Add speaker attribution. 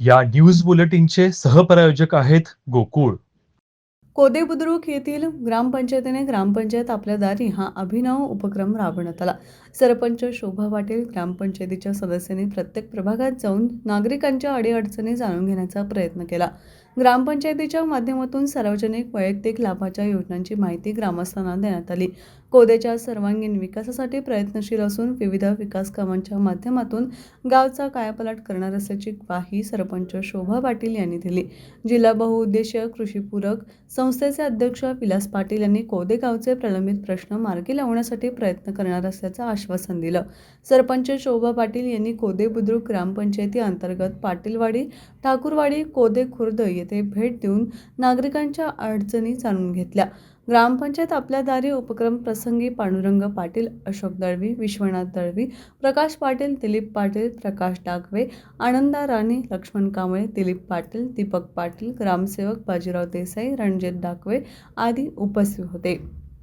Speaker 1: या न्यूज बुलेटिनचे सहप्रायोजक आहेत गोकुळ.
Speaker 2: कोदे बुद्रुक येथील ग्रामपंचायतीने ग्रामपंचायत आपल्या दारी हा अभिनव उपक्रम राबवण्यात आला. सरपंच शोभा पाटील ग्रामपंचायतीच्या सदस्यांनी प्रत्येक प्रभागात जाऊन नागरिकांच्या अडीअडचणी जाणून घेण्याचा प्रयत्न केला. ग्रामपंचायतीच्या माध्यमातून सार्वजनिक वैयक्तिक लाभाच्या योजनांची माहिती ग्रामस्थांना देण्यात आली. कोदेच्या सर्वांगीण विकासासाठी प्रयत्नशील असून विविध विकास कामांच्या माध्यमातून गावचा कायापलट करणार असल्याची ग्वाही सरपंच शोभा पाटील यांनी दिली. जिल्हा बहुउद्देशीय कृषीपूरक संस्थेचे अध्यक्ष विलास पाटील यांनी कोदे गावचे प्रलंबित प्रश्न मार्गी लावण्यासाठी प्रयत्न करणार असल्याचं आश्वासन दिलं. सरपंच शोभा पाटील यांनी कोदे बुद्रुक ग्रामपंचायती अंतर्गत पाटीलवाडी ठाकूरवाडी कोदे खुर्द येथे भेट देऊन नागरिकांच्या अडचणी जाणून घेतल्या. ग्रामपंचायत आपल्या दारी उपक्रम प्रसंगी पांडुरंग पाटील अशोक दळवी विश्वनाथ दळवी प्रकाश पाटील दिलीप पाटील प्रकाश डागवे आनंदा राणे लक्ष्मण कांबळे दिलीप पाटील दीपक पाटील ग्रामसेवक बाजीराव देसाई रणजित डाकवे आदी उपस्थित होते.